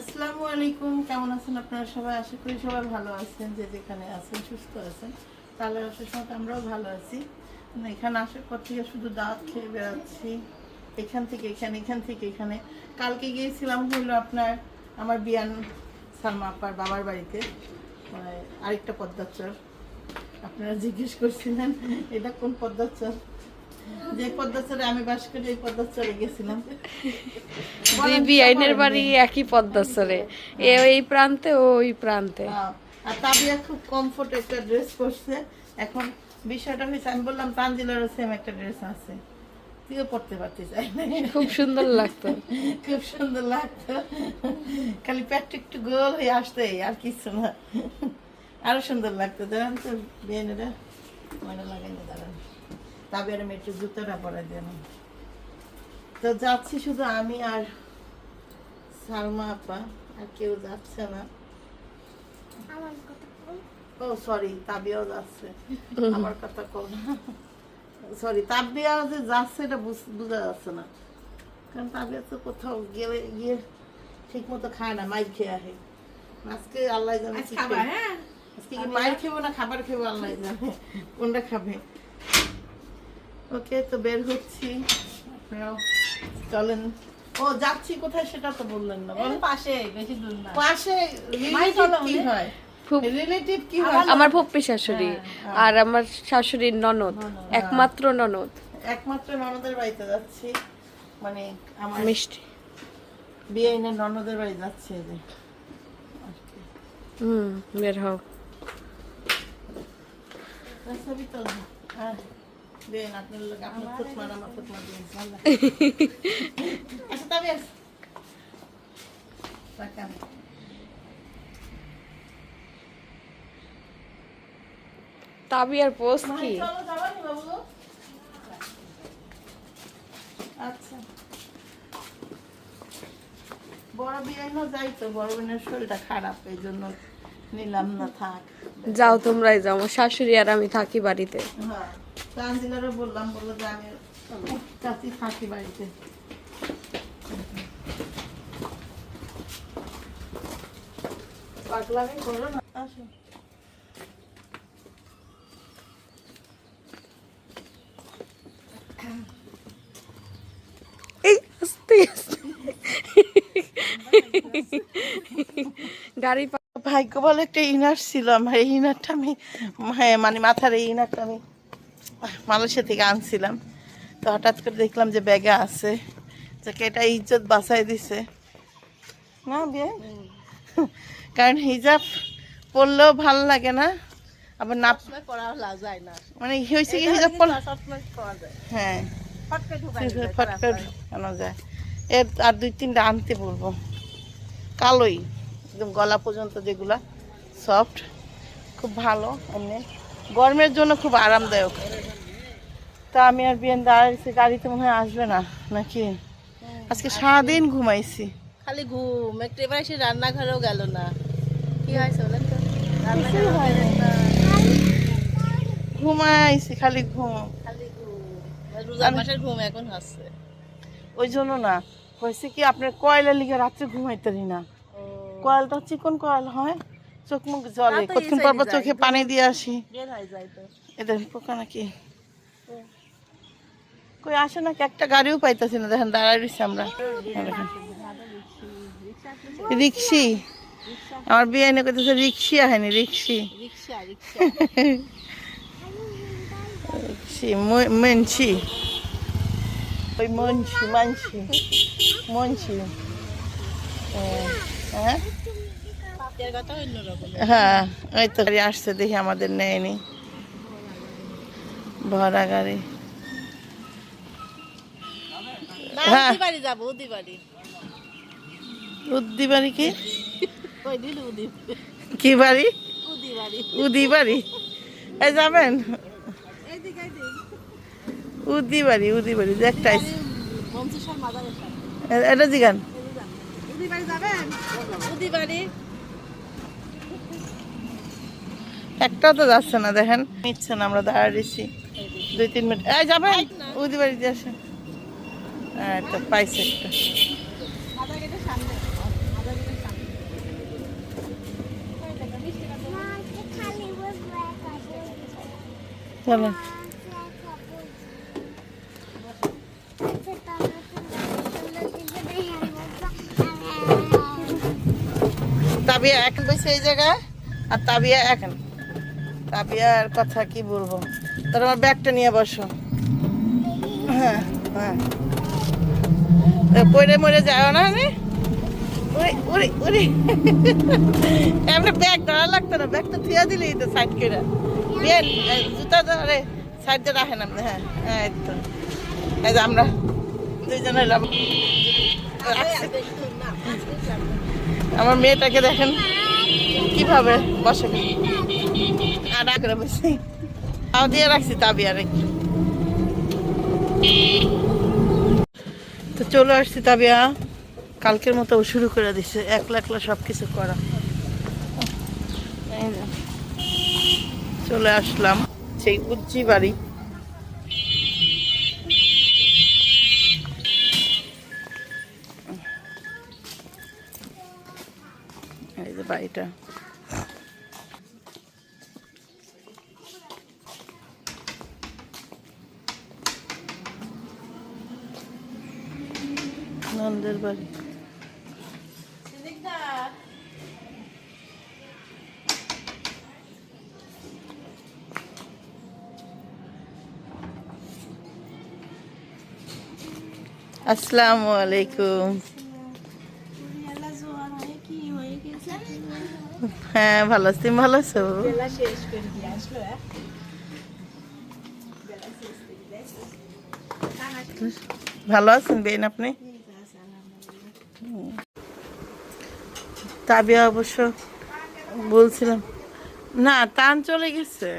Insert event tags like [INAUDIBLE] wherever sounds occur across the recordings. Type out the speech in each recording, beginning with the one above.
আসসালামু আলাইকুম, কেমন আছেন আপনারা সবাই? আশা করি সবাই ভালো আছেন, যে যেখানে আছেন, সুস্থ আছেন। তাহলে সময় আমরাও ভালো আছি। এখানে আসার পর থেকে শুধু দাঁত খেয়ে বেড়াচ্ছি। এখান থেকে এখানে, এখান থেকে এখানে। কালকে গিয়েছিলাম হলো আপনার আমার বিয়ান সালমা আপার বাবার বাড়িতে মানে আরেকটা পদ্মাচর। আপনারা জিজ্ঞেস করছিলেন, এটা কোন পদ্মাচর? যে পদ্মাচরে আমি বাস করি এই পদ্মাচরে গেছিলাম। দিবি আইনের বাড়ি একই পদ্মাসরে এ এই প্রান্তে ও ওই প্রান্তে। হ্যাঁ, আর তাবিয়া খুব কমফোর্ট একটা ড্রেস পরছে। এখন বিষয়টা হয়েছে আমি বললাম তানজিলারও সেম একটা ড্রেস আছে। তুইও পড়তে পারতে চাই না? খুব সুন্দর লাগতো। [LAUGHS] খুব সুন্দর লাগতো। খালি পেটটা একটু গোল হয়ে আসতে আর কিছু না। আরও সুন্দর লাগতো। দাঁড়ান তো বিয়েনেরা। মনে লাগাই না দাঁড়ান। তাবিয়ার একটু জুতোটা পরাই দেন তো যাচ্ছি শুধু আমি আর সালমা আপা আর কেউ যাচ্ছে না। ও সরি তাবিয়াও যাচ্ছে। আমার কথা কম সরি তাবিয়া যে যাচ্ছে এটা বুঝ- যাচ্ছে না। কারণ তাবিয়া তো কোথাও গেলে গিয়ে ঠিক মতো খায় না মাইর খেয়ে আসে। আজকে আল্লাহ জানে খেয়ে- আজকে কি মাইর খেবো না খাবার খেবো আল্লাহ জানে। কোনটা খাবে? ওকে তো বের হচ্ছি। চলেন। ও যাচ্ছি কোথায় সেটা তো বললেন না বলেন। পাশে বেশি দূর না। পাশে কি হয়? খুব রিলেটিভ কি হয়? আমার ফুপ্পি শাশুড়ি আর আমার শাশুড়ির ননদ। একমাত্র ননদ। একমাত্র ননদের বাড়িতে যাচ্ছি। মানে আমার মিষ্টি। বিয়ে এনে ননদের বাড়ি যাচ্ছে এই যে। হুম বের হও। আচ্ছা তবে আস রাখান তাবি আর পোস্ট কি? আচ্ছা। বড় বিয়ে যাই তো বড় বোনের শরীরটা খারাপ এই জন্য নিলাম না থাক। যাও তোমরাই যাও শাশুড়ি আর আমি থাকি বাড়িতে। হ্যাঁ। তানজিলারও বললাম বলল যে আমি কাছে থাকি বাড়িতে। পাগলামি করো না। আসো। গাড়ি ভাগ্য বলে একটা ইনার ছিল আমার এই ইনারটা আমি হ্যাঁ মানে মাথার এই ইনারটা আমি মালয়েশিয়া থেকে আনছিলাম। তো হঠাৎ করে দেখলাম যে ব্যাগে আছে। যাকে এটা ইজ্জত বাঁচাই দিছে। না বিয়ে? কারণ হিজাব পরলেও ভালো লাগে না। আবার না যায় না। মানে হয়েছে কি হিজাব পরলে হ্যাঁ। ফটকা ঢুকানো যায় এর আর দুই তিনটা আনতে বলব। কালোই একদম গলা পর্যন্ত যেগুলা সফট খুব ভালো এমনি। গরমের জন্য খুব আরামদায়ক। তা আমি আর বিয়ান দাঁড়িয়েছি গাড়িতে মনে হয় আসবে না নাকি? আজকে সারাদিন ঘুমাইছি। খালি ঘুম একটু এবার এসে রান্নাঘরেও গেল না। কি হয়েছে বলেন তো? ঘুমাইছি খালি ঘুম। খালি ঘুম। রোজার মাসের ঘুম এখন হচ্ছে ওই জন্য না হয়েছে কি আপনার কয়লা লিগে রাত্রে ঘুমাইতারি না। কয়েলটা চিকন কয়েল হয়? চোখ মুখ জলে কতক্ষণ পর পর চোখে পানি দিয়ে আসি। এদের পোকা নাকি? কই আসে নাকি? একটা গাড়িও পাইতেছি না দেখেন দাঁড়াই রয়েছি আমরা। রিক্সি? আমার বিয়ে এনে করতেছে রিক্সি আহেনি রিক্সি। রিক্সা মনছি ওই মনছি মানছি মনছি হ্যাঁ, হ্যাঁ ওই তো গাড়ি আসছে দেখি আমাদের নেয়নি। ভরা গাড়ি। হ্যাঁ। বাড়ি যাব উদি বাড়ি উদ্দি বাড়ি কি কি বাড়ি? উদি বাড়ি এই যাবেন? উদি বাড়ি উদি বাড়ি এটা জিগান। উদি বাড়ি যাবেন? উদি বাড়ি একটাও তো যাচ্ছে না দেখেন। নিচ্ছে না আমরা দাঁড়িয়েছি দুই তিন মিনিট। এই যাবে উদি বাড়িতে আসেন। তো পাইছে একটা। চলেন তাবিয়া এখন বসে এই জায়গায় আর তাবিয়া এখন। তাবিয়ার কথা কি বলব? তার আমার ব্যাগটা নিয়ে বসো। হ্যাঁ হ্যাঁ। পড়ে মরে যাও না এমনি ব্যাগ লাগতো না, ব্যাগটা দিলেই তো সাইড হ্যাঁ হ্যাঁ এই তো। এই আমরা আমার মেয়েটাকে দেখেন, কীভাবে বসে। আর করে বসে। তাও দিয়ে রাখছি তাবি আর তো চলে আসছি তাবিয়া। কালকের মতো শুরু করে দিছে। একলা একলা সব কিছু করা চলে আসলাম সেই বুঝছি বাড়ি। এই যে বাড়িটা। নন্দের বাড়ি। আসসালামু আলাইকুম। হ্যাঁ ভালো আছি। ভালো আছো? ভালো আছেন বেন আপনি। তাবিয়া অবশ্য বলছিলাম। না টান চলে গেছে।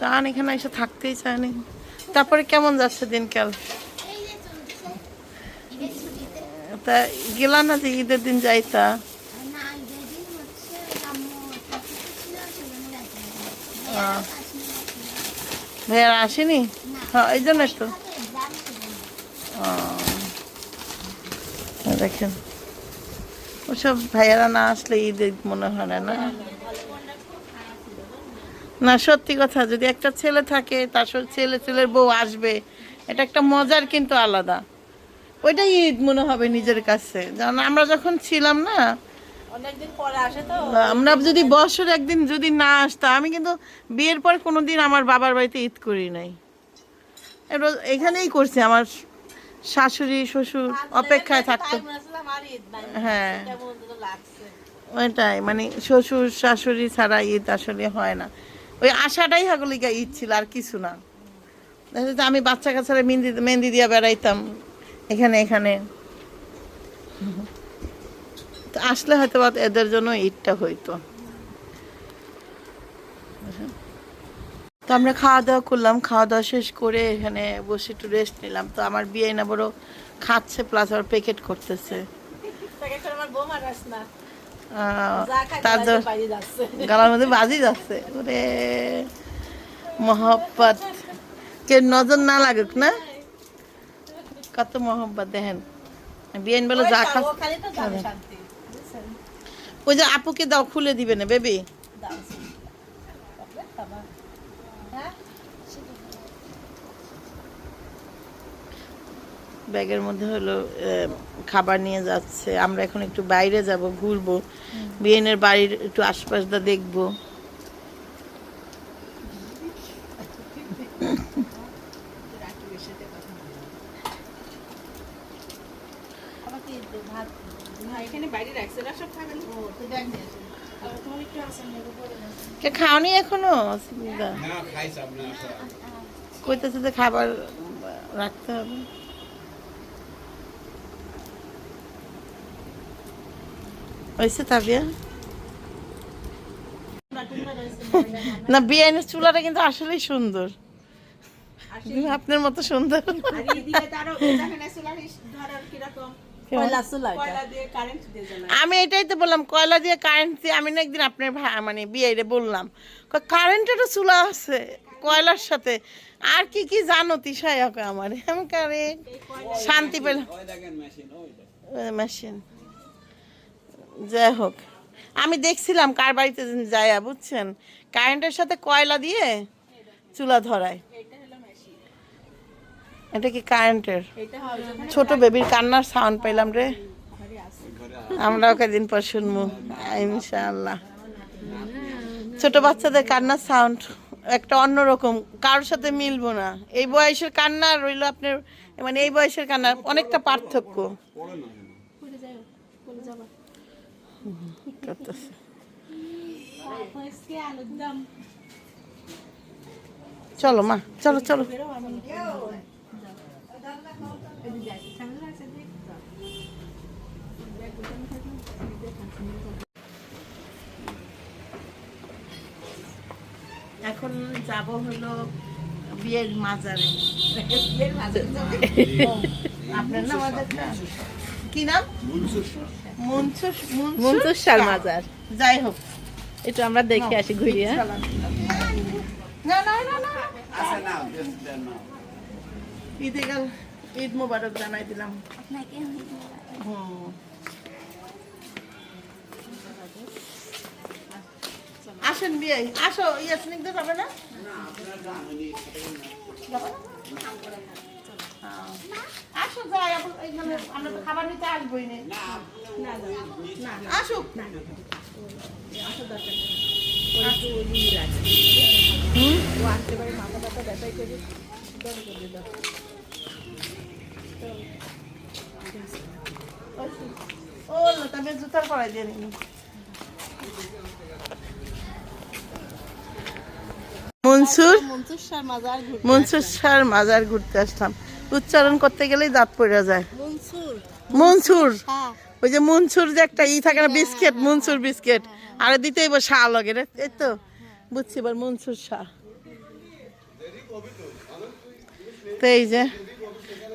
টান এখানে এসে থাকতেই চায়নি। তারপরে কেমন যাচ্ছে দিনকাল? তা গেলাম না যে ঈদের দিন যাইতা? ভাইয়ারা আসেনি? হ্যাঁ এই জন্য তো। দেখেন। ওসব ভাইয়ারা না আসলে ঈদ ঈদ মনে হয় না। না না সত্যি কথা যদি একটা ছেলে থাকে তার ছেলে ছেলের বউ আসবে এটা একটা মজার কিন্তু আলাদা। ওইটাই ঈদ মনে হবে নিজের কাছে। যেমন আমরা যখন ছিলাম না অনেকদিন পরে আসে তো। আমরা যদি বছর একদিন যদি না আসতাম আমি কিন্তু বিয়ের পর কোনোদিন আমার বাবার বাড়িতে ঈদ করি নাই। এবার এখানেই করছি আমার শাশুড়ি শ্বশুর অপেক্ষায় থাকতো। হ্যাঁ। ওইটাই মানে শ্বশুর শাশুড়ি ছাড়া ঈদ আসলে হয় না। ওই আশাটাই হাগলিকা ঈদ ছিল আর কিছু না। আমি বাচ্চা কাচ্চারা মেহেন্দি মেহেন্দি দিয়ে বেড়াইতাম এখানে এখানে। আসলে হয়তো এদের জন্য ঈদটা হইতো তো আমরা খাওয়া দাওয়া করলাম খাওয়া দাওয়া শেষ করে এখানে বসে একটু রেস্ট নিলাম। তো আমার বিয়ে না বড় খাচ্ছে প্লাস আবার প্যাকেট করতেছে। তার গলার মধ্যে বাজি যাচ্ছে। ওরে মহব্বত। কে নজর না লাগুক না? কত মহব্বত দেখেন। বিয়েন বেলা যা খা ও খালি তো যাবে শান্তি বুঝছেন? ওই যে আপুকে দাও খুলে দিবে না বেবি দাও চকলেট খাবা হ্যাঁ ব্যাগের মধ্যে হলো খাবার নিয়ে যাচ্ছে। আমরা এখন একটু বাইরে যাব ঘুরবো। বিয়েনের বাড়ির একটু আশপাশটা দেখব। এখানে বাইরে রাখছে না সব খাবেন ও তো দেখ কে খাওনি এখনও? কইতেছে যে খাবার রাখতে হবে। হয়েছে তাবিয়া না চুলাটা কিন্তু আসলেই সুন্দর। আপনার মতো সুন্দর। আমি এটাই তো বললাম কয়লা দিয়ে কারেন্ট দিয়ে আমি না একদিন আপনার মানে বিয়ে বললাম। কারেন্টেরও চুলা আছে কয়লার সাথে। আর কি কি জানো তিসাই ওকে আমার? শান্তি পেলাম মেশিন যাই হোক আমি দেখছিলাম কার বাড়িতে যাইয়া বুঝছেন? কারেন্টের সাথে কয়লা দিয়ে চুলা ধরায়। এটা কি কারেন্টের? ছোট বেবির কান্নার সাউন্ড পাইলাম রে। ঘরে আছে দিন পর শুনব ইনশাআল্লাহ। ছোট বাচ্চাদের কান্নার সাউন্ড একটা অন্যরকম কারোর সাথে মিলবো না। এই বয়সের কান্না রইল আপনার মানে এই বয়সের কান্না অনেকটা পার্থক্য। চলো মা চলো চলো বেরো আমি সামনে আছে দেখ এখন যাব হলো বিয়ের মাজারে। আপনার নাম মাজারটা কি? নাম? মনসুর মনসুর মাজার। যাই হোক। একটু আমরা দেখে আসি ঘুরিয়ে। না now. ঈদে গেল। ঈদ মোবারক জানাই দিলাম। হুম। আসেন বিয়ে আসো ইয়াসমিনদের যাবে না? যাবে না? আসো যাই এখানে আমরা তো খাবার নিতে আসবোই না। আসুক। আসো ও তবে জুতার পরাই দিয়ে নিন মনসুর? মনসুর মনসুর স্যার মাজার ঘুরতে আসলাম। উচ্চারণ করতে গেলেই দাঁত পড়ে যায়। মনসুর। মনসুর? হ্যাঁ। ওই যে মনসুর যে একটা ই থাকে না বিস্কিট মনসুর বিস্কিট। আর দিতেই বো শাহ লগে রে। এই তো বুঝছি এবার মনসুর শাহ তো এই যে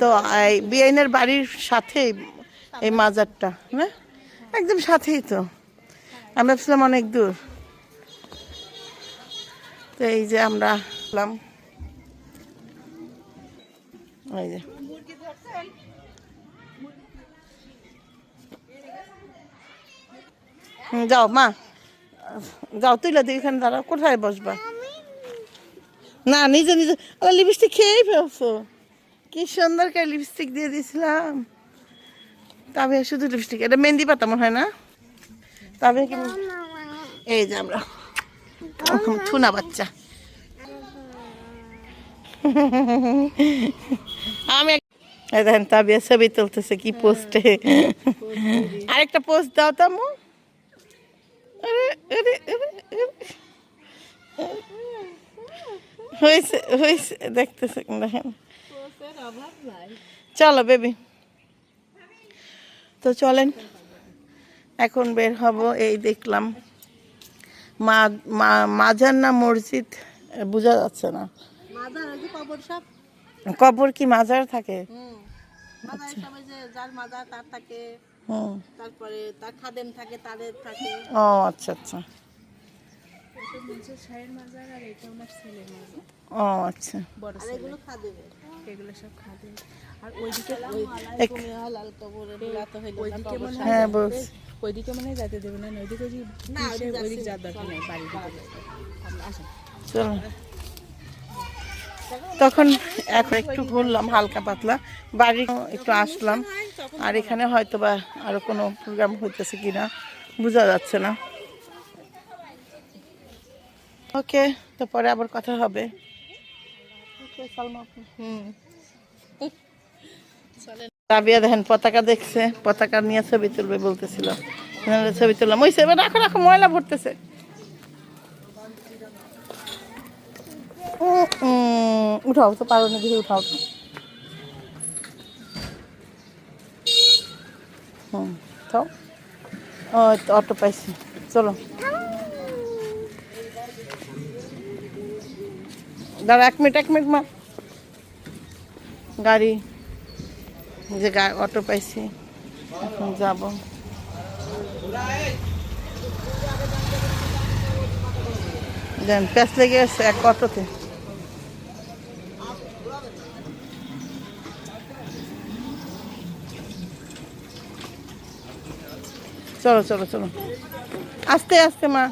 তো এই বিআইনের বাড়ির সাথেই এই মাজারটা না একদম সাথেই তো। আমরা ভাবছিলাম অনেক দূর। তো এই যে আমরা এলাম। এই যে। যাও মা। যাও তুই তুই এখানে দাঁড়াও। কোথায় বসবা? না নিজে নিজে। লিপস্টিক খেয়েই ফেলছো। কি সুন্দর করে লিপস্টিক দিয়ে দিয়েছিলাম। তবে শুধু লিপস্টিক এটা মেহেন্দি পাতা মনে হয় না? তবে কি এই যে আমরা থুনা বাচ্চা। আমি দেখেন তাবিয়া ছবি তুলতেছে কি পোস্টে আরেকটা পোস্ট দাও তো আম্মু। আরে, আরে, আরে, আরে। হয়েছে হয়েছে দেখতেছে দেখেন। চলো বেবি তো চলেন এখন বের হব এই দেখলাম। মা মাজার না মসজিদ বোঝা যাচ্ছে না। কবর কি মাজার থাকে? হুম। মাজার সব ওই যে যার মাজার তার থাকে। হুম। তারপরে তার খাদেম থাকে তাদের থাকে। ও আচ্ছা আচ্ছা। শাহের মাজার আর এটা আমার ছেলের মাজার। ও আচ্ছা। বড় আর এগুলো খাদেবে এগুলো সব খাদেম আর ওইদিকে লাল কবরে ওইদিকে মনে হ্যাঁ বস। ওইদিকে মনে হয় যেতে দেবে না ওইদিকে যে না ওইদিকে যাওয়ার দরকার নেই বাড়ি আসেন চলো। তখন এখন একটু ঘুরলাম হালকা পাতলা। বাড়ি একটু আসলাম। আর এখানে হয়তো বা আরও কোনো প্রোগ্রাম হইতেছে কিনা বোঝা যাচ্ছে না। ওকে তো পরে আবার কথা হবে। রাবিয়া দেখেন পতাকা দেখছে পতাকা নিয়ে ছবি তুলবে বলতেছিল। ছবি তুললাম। ওই সেবে রাখো রাখো ময়লা ভরতেছে। উঠাও তো পারো না দেখি উঠাও তো। হুম ও তো অটো পাইছি। চলো। দাঁড়া, এক মিনিট এক মিনিট, মা। গাড়ি যে অটো পাইছি। এখন যাব। দেন লেগে গেছে এক অটোতে। চলো চলো চলো। আস্তে আস্তে, মা।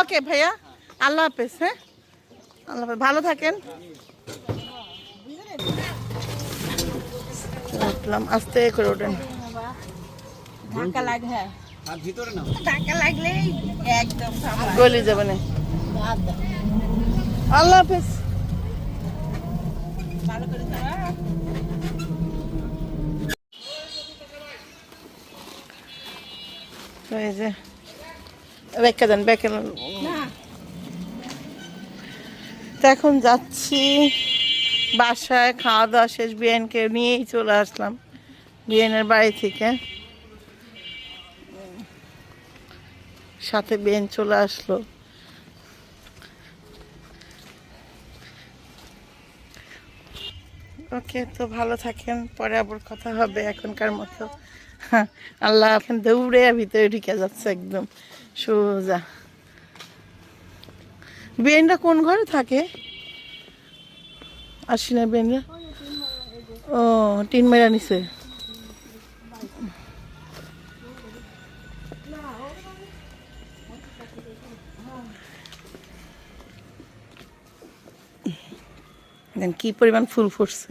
ওকে, ভাইয়া। আল্লাহ হাফেজ হ্যাঁ? আল্লাহ হাফেজ। ভালো থাকেন। উঠলাম আস্তে করে ওঠেন। ধাক্কা লাগে হ্যাঁ আর ভিতরে নাও। ধাক্কা লাগলেই একদম গলি যাবে না। আল্লাহ হাফেজ। ভালো করে ধরা তো এই যে ব্যাখ্যা দেন ব্যাখ্যা তো এখন যাচ্ছি। বাসায় খাওয়া দাওয়া শেষ বিয়ানকে নিয়েই চলে আসলাম বিয়ানের বাড়ি থেকে। সাথে বিয়ান চলে আসলো। ওকে তো ভালো থাকেন পরে আবার কথা হবে এখনকার মতো। হ্যাঁ, আল্লাহ এখন দৌড়ে ভিতরে ঢুকে যাচ্ছে একদম। সোজা। বেনরা কোন ঘরে থাকে? আসি না বেনরা? ও, টিন মেরা নিছে। কি পরিমাণ ফুল ফুটছে।